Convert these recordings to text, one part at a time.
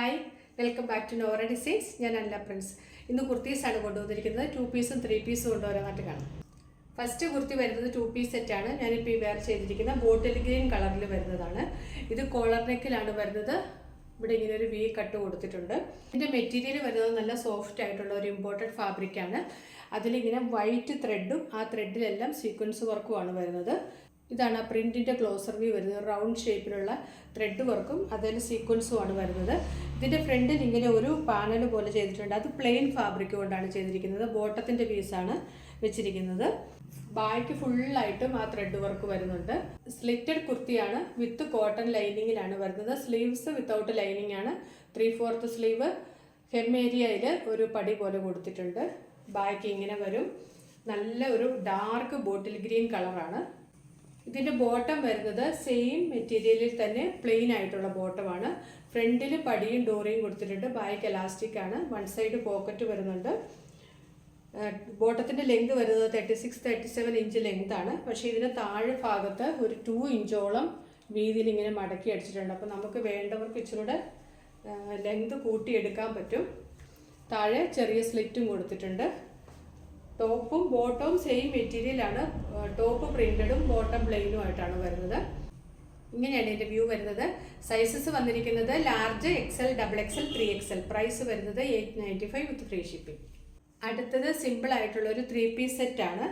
Hi welcome back to Nora designs. ഞാൻ അല്ല Prince. ഇന്ന് കുർത്തീസാണ് കൊണ്ടുവന്നിരിക്കുന്നത്. ടു പീസും ത്രീ പീസും കൊണ്ടുവരാനായിട്ട് കാണാം. ഫസ്റ്റ് കുർത്തി വരുന്നത് ടു പീസ് സെറ്റാണ് ഞാനിപ്പോൾ ഈ വെയർ ചെയ്തിരിക്കുന്ന ബോട്ടിൽ ഗ്രീൻ കളറിൽ വരുന്നതാണ്. ഇത് കോളർ നെക്കിലാണ് വരുന്നത്. ഇവിടെ ഇങ്ങനെ ഒരു വി കട്ട് കൊടുത്തിട്ടുണ്ട്. ഇതിന്റെ മെറ്റീരിയൽ വരുന്നത് നല്ല സോഫ്റ്റ് ആയിട്ടുള്ള ഒരു ഇമ്പോർട്ടഡ് ഫാബ്രിക്കാണ് അതിലിങ്ങനെ വൈറ്റ് ത്രെഡും ആ ത്രെഡിലെല്ലാം സീക്വൻസ് വർക്കുമാണ് വരുന്നത്. ഇതാണ് ആ പ്രിന്റിന്റെ ക്ലോസർ വ്യൂ വരുന്നത്. റൗണ്ട് ഷേപ്പിലുള്ള ത്രെഡ് വർക്കും അതുപോലെ സീക്വൻസും ആണ് വരുന്നത്. ഇതിന്റെ ഫ്രണ്ടിൽ ഇങ്ങനെ ഒരു പാനൽ പോലെ ചെയ്തിട്ടുണ്ട്. അത് പ്ലെയിൻ ഫാബ്രിക് കൊണ്ടാണ് ചെയ്തിരിക്കുന്നത്. ബോട്ടത്തിന്റെ പീസാണ് വെച്ചിരിക്കുന്നത്. ബാക്ക് ഫുള്ളായിട്ടും ആ ത്രെഡ് വർക്ക് വരുന്നുണ്ട്. സ്ലിറ്റഡ് കുർത്തിയാണ് വിത്ത് കോട്ടൺ ലൈനിങ്ങിലാണ് വരുന്നത്. സ്ലീവ്സ് വിത്തൗട്ട് ലൈനിങ് ആണ്. ത്രീ ഫോർത്ത് സ്ലീവ് ഹെം ഏരിയയിൽ ഒരു പടി പോലെ കൊടുത്തിട്ടുണ്ട്. ബാക്ക് ഇങ്ങനെ വരും. നല്ല ഒരു ഡാർക്ക് ബോട്ടിൽ ഗ്രീൻ കളറാണ് ഇതിന്റെ ബോട്ടം വരുന്നത് സെയിം മെറ്റീരിയലിൽ തന്നെ പ്ലെയിൻ ആയിട്ടുള്ള ബോട്ടമാണ് ഫ്രണ്ടിൽ പടിയും ഡോറിയും കൊടുത്തിട്ടുണ്ട്. ബാക്ക് എലാസ്റ്റിക് ആണ്. വൺ സൈഡ് പോക്കറ്റ് വരുന്നുണ്ട്. ബോട്ടത്തിന്റെ ലെങ്ത് വരുന്നത് thirty six thirty seven inch length ആണ്. പക്ഷേ ഇതിന് താഴെ ഭാഗത്ത് ഒരു ടു ഇഞ്ചോളം വീതിയിൽ ഇങ്ങനെ മടക്കി അടിച്ചിട്ടുണ്ട്. അപ്പോൾ നമുക്ക് വേണ്ടവർക്ക് ഇച്ചിരൂടെ ലെങ്ത് കൂട്ടിയെടുക്കാൻ പറ്റും. താഴെ ചെറിയ സ്ലിറ്റും കൊടുത്തിട്ടുണ്ട്. ടോപ്പും ബോട്ടവും സെയിം മെറ്റീരിയലാണ് ടോപ്പ് പ്രിന്റഡും ബോട്ടം പ്ലെയിനും ആയിട്ടാണ് വരുന്നത്. ഇങ്ങനെയാണ് ഇതിന്റെ വ്യൂ വരുന്നത്. സൈസസ് വന്നിരിക്കുന്നത് large XL double XL three XL price വരുന്നത് eight ninety five with free shipping അടുത്തത് സിമ്പിൾ ആയിട്ടുള്ള ഒരു ത്രീ പീസ് സെറ്റ് ആണ്.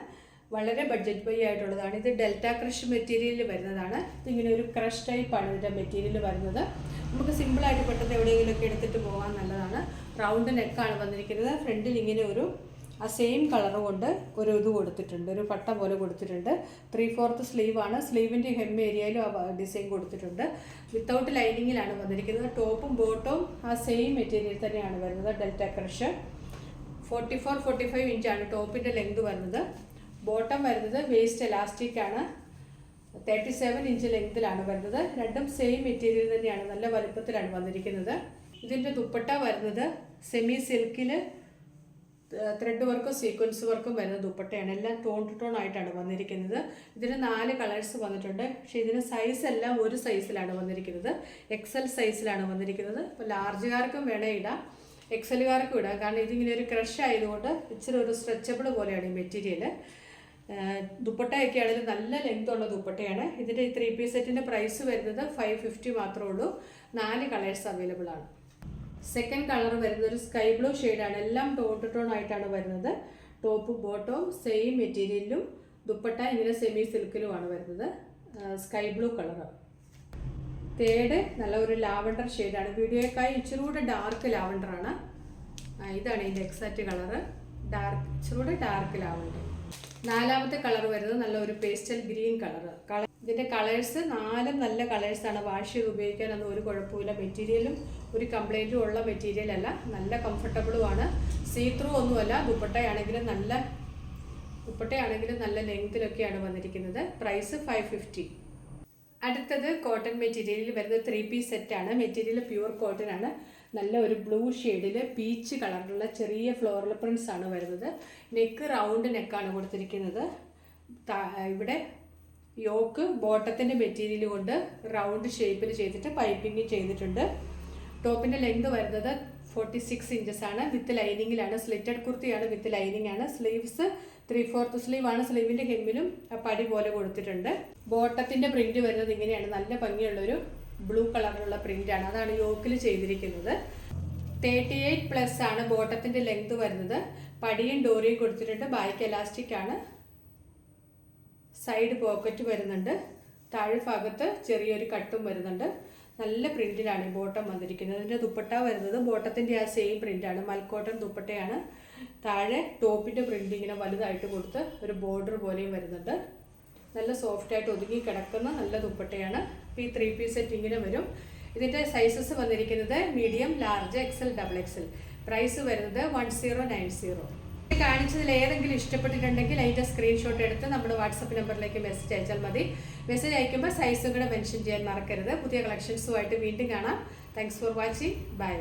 വളരെ ബഡ്ജറ്റ് ബൈ ആയിട്ടുള്ളതാണ്. ഇത് ഡെൽറ്റ ക്രഷ് മെറ്റീരിയലിൽ വരുന്നതാണ്. ഇതിങ്ങനെ ഒരു ക്രഷ് ടൈപ്പാണ് ഇതിന്റെ മെറ്റീരിയൽ വരുന്നത്. നമുക്ക് സിമ്പിളായിട്ട് പെട്ടെന്ന് എവിടെയെങ്കിലുമൊക്കെ എടുത്തിട്ട് പോകാൻ നല്ലതാണ്. റൗണ്ട് നെക്കാണ് വന്നിരിക്കുന്നത്. ഫ്രണ്ടിൽ ഇങ്ങനെ ഒരു ആ സെയിം കളർ കൊണ്ട് ഒരു ഇത് കൊടുത്തിട്ടുണ്ട്. ഒരു പട്ട പോലെ കൊടുത്തിട്ടുണ്ട്. ത്രീ ഫോർത്ത് ആണ്. സ്ലീവിന്റെ ഹെം ഏരിയയിലും ആ ഡിസൈൻ കൊടുത്തിട്ടുണ്ട്. വിത്തൗട്ട് ലൈനിങ്ങിലാണ് വന്നിരിക്കുന്നത്. ടോപ്പും ബോട്ടവും ആ സെയിം മെറ്റീരിയൽ തന്നെയാണ് വരുന്നത്. Delta crush forty four forty five ഇഞ്ചാണ് ടോപ്പിന്റെ ലെങ്ത് വരുന്നത്. ബോട്ടം വരുന്നത് വേസ്റ്റ് എലാസ്റ്റിക് ആണ്. തേർട്ടി സെവൻ ഇഞ്ച് ലെങ്തിലാണ് വരുന്നത്. രണ്ടും സെയിം മെറ്റീരിയൽ തന്നെയാണ്. നല്ല വലുപ്പത്തിലാണ് വന്നിരിക്കുന്നത്. ഇതിന്റെ ദുപ്പട്ട വരുന്നത് സെമി സിൽക്കിൽ ത്രെഡ് വർക്കും സീക്വൻസ് വർക്കും വരുന്ന ദുപ്പട്ടയാണ്. എല്ലാം ടോൺ ടു ടോൺ ആയിട്ടാണ് വന്നിരിക്കുന്നത്. ഇതിന് നാല് കളേഴ്സ് വന്നിട്ടുണ്ട്. പക്ഷേ ഇതിന് സൈസ് എല്ലാം ഒരു സൈസിലാണ് വന്നിരിക്കുന്നത്. എക്സൽ സൈസിലാണ് വന്നിരിക്കുന്നത്. അപ്പോൾ ലാർജുകാർക്കും വേണേ ഇടാം. എക്സലുകാർക്കും ഇടാം. കാരണം ഇതിങ്ങനെ ഒരു ക്രഷ് ആയതുകൊണ്ട് ഇച്ചിരി ഒരു സ്ട്രെച്ചബിൾ പോലെയാണ് ഈ മെറ്റീരിയൽ ദുപ്പട്ടയൊക്കെ ആണെങ്കിൽ നല്ല ലെങ്ത് ഉള്ള ദുപ്പട്ടയാണ്. ഇതിന്റെ ത്രീ പീസ് സെറ്റിന്റെ പ്രൈസ് വരുന്നത് ഫൈവ് ഫിഫ്റ്റി മാത്രമേ ഉള്ളൂ. നാല് കളേഴ്സ് അവൈലബിൾ ആണ്. സെക്കൻഡ് കളർ വരുന്നത് ഒരു സ്കൈ ബ്ലൂ ഷെയ്ഡാണ് എല്ലാം ടോൺ ടു ടോൺ ആയിട്ടാണ് വരുന്നത്. ടോപ്പ് ബോട്ടവും സെയിം മെറ്റീരിയലിലും ദുപ്പട്ട ഇങ്ങനെ സെമി സിൽക്കിലുമാണ് വരുന്നത്. സ്കൈ ബ്ലൂ കളർ തേർഡ് നല്ല ഒരു ലാവണ്ടർ ഷെയ്ഡാണ് വീഡിയോക്കായി ഇച്ചിരി കൂടെ ഡാർക്ക് ലാവണ്ടറാണ് ഇതാണ് ഇതിന്റെ എക്സാക്റ്റ് കളറ് ഡാർക്ക് ഇച്ചിരി കൂടെ ഡാർക്ക് ലാവണ്ടർ നാലാമത്തെ കളർ വരുന്നത് നല്ല ഒരു പേസ്റ്റൽ ഗ്രീൻ കളർ കളർ ഇതിന്റെ കളേഴ്സ് നാലും നല്ല കളേഴ്സാണ് വാഷ് ചെയ്ത് ഉപയോഗിക്കാനൊന്നും ഒരു കുഴപ്പമില്ല മെറ്റീരിയലും ഒരു കംപ്ലൈന്റും ഉള്ള മെറ്റീരിയൽ അല്ല. നല്ല കംഫർട്ടബിളുമാണ് സീ ത്രൂ ഒന്നുമല്ല. ദുപ്പട്ടയാണെങ്കിലും നല്ല ദുപ്പട്ടയാണെങ്കിലും നല്ല ലെങ്തിലൊക്കെയാണ് വന്നിരിക്കുന്നത്. പ്രൈസ് ഫൈവ് ഫിഫ്റ്റി അടുത്തത് കോട്ടൺ മെറ്റീരിയലിൽ വരുന്ന ത്രീ പീസ് സെറ്റാണ് മെറ്റീരിയൽ പ്യുവർ കോട്ടൺ ആണ്. നല്ല ഒരു ബ്ലൂ ഷെയ്ഡിൽ പീച്ച് കളറിലുള്ള ചെറിയ ഫ്ലോറൽ പ്രിൻസ് ആണ് വരുന്നത്. നെക്ക് റൗണ്ട് നെക്കാണ് കൊടുത്തിരിക്കുന്നത്. ഇവിടെ യോക്ക് ബോട്ടത്തിന്റെ മെറ്റീരിയൽ കൊണ്ട് റൗണ്ട് ഷേപ്പിൽ ചെയ്തിട്ട് പൈപ്പിംഗ് ചെയ്തിട്ടുണ്ട്. ടോപ്പിന്റെ ലെങ്ത് വരുന്നത് ഫോർട്ടി സിക്സ് ഇഞ്ചസ് ആണ്. വിത്ത് ലൈനിങ്ങിലാണ് സ്ലിറ്റഡ് കുർത്തിയാണ് വിത്ത് ലൈനിങ് ആണ്. സ്ലീവ്സ് ത്രീ ഫോർത്ത് സ്ലീവ് ആണ്. സ്ലീവിന്റെ ഹെമ്മിലും പടി പോലെ കൊടുത്തിട്ടുണ്ട്. ബോട്ടത്തിന്റെ പ്രിന്റ് വരുന്നത് ഇങ്ങനെയാണ്. നല്ല ഭംഗിയുള്ളൊരു ബ്ലൂ കളറിലുള്ള പ്രിന്റ് ആണ്. അതാണ് യോക്കിൽ ചെയ്തിരിക്കുന്നത്. തേർട്ടി എയ്റ്റ് പ്ലസ് ആണ് ബോട്ടത്തിന്റെ ലെങ്ത് വരുന്നത്. പടിയും ഡോറിയും കൊടുത്തിട്ടുണ്ട്. ബാക്ക് എലാസ്റ്റിക് ആണ്. സൈഡ് പോക്കറ്റ് വരുന്നുണ്ട്. താഴെ ഭാഗത്ത് ചെറിയൊരു കട്ടും വരുന്നുണ്ട്. നല്ല പ്രിന്റിലാണ് ഈ ബോട്ടം വന്നിരിക്കുന്നത്. ഇതിന്റെ ദുപ്പട്ട വരുന്നത് ബോട്ടത്തിന്റെ ആ സെയിം പ്രിന്റാണ് മൽക്കോട്ടൺ ദുപ്പട്ടയാണ്. താഴെ ടോപ്പിന്റെ പ്രിന്റ് ഇങ്ങനെ വലുതായിട്ട് കൊടുത്ത് ഒരു ബോർഡർ പോലെയും വരുന്നുണ്ട്. നല്ല സോഫ്റ്റായിട്ട് ഒതുങ്ങി കിടക്കുന്ന നല്ല ദുപ്പട്ടയാണ്. ഈ ത്രീ പീസ് സെറ്റ് ഇങ്ങനെ വരും. ഇതിന്റെ സൈസസ് വന്നിരിക്കുന്നത് medium large XL double XL price വരുന്നത് വൺ സീറോ നയൻ സീറോ കാണിച്ചതിൽ ഏതെങ്കിലും ഇഷ്ടപ്പെട്ടിട്ടുണ്ടെങ്കിൽ അതിന്റെ സ്ക്രീൻഷോട്ട് എടുത്ത് നമ്മുടെ വാട്സപ്പ് നമ്പറിലേക്ക് മെസ്സേജ് അയച്ചാൽ മതി. മെസ്സേജ് അയക്കുമ്പോൾ സൈസും കൂടെ മെൻഷൻ ചെയ്യാൻ മറക്കരുത്. പുതിയ കളക്ഷൻസുമായിട്ട് വീണ്ടും കാണാം. Thanks for watching bye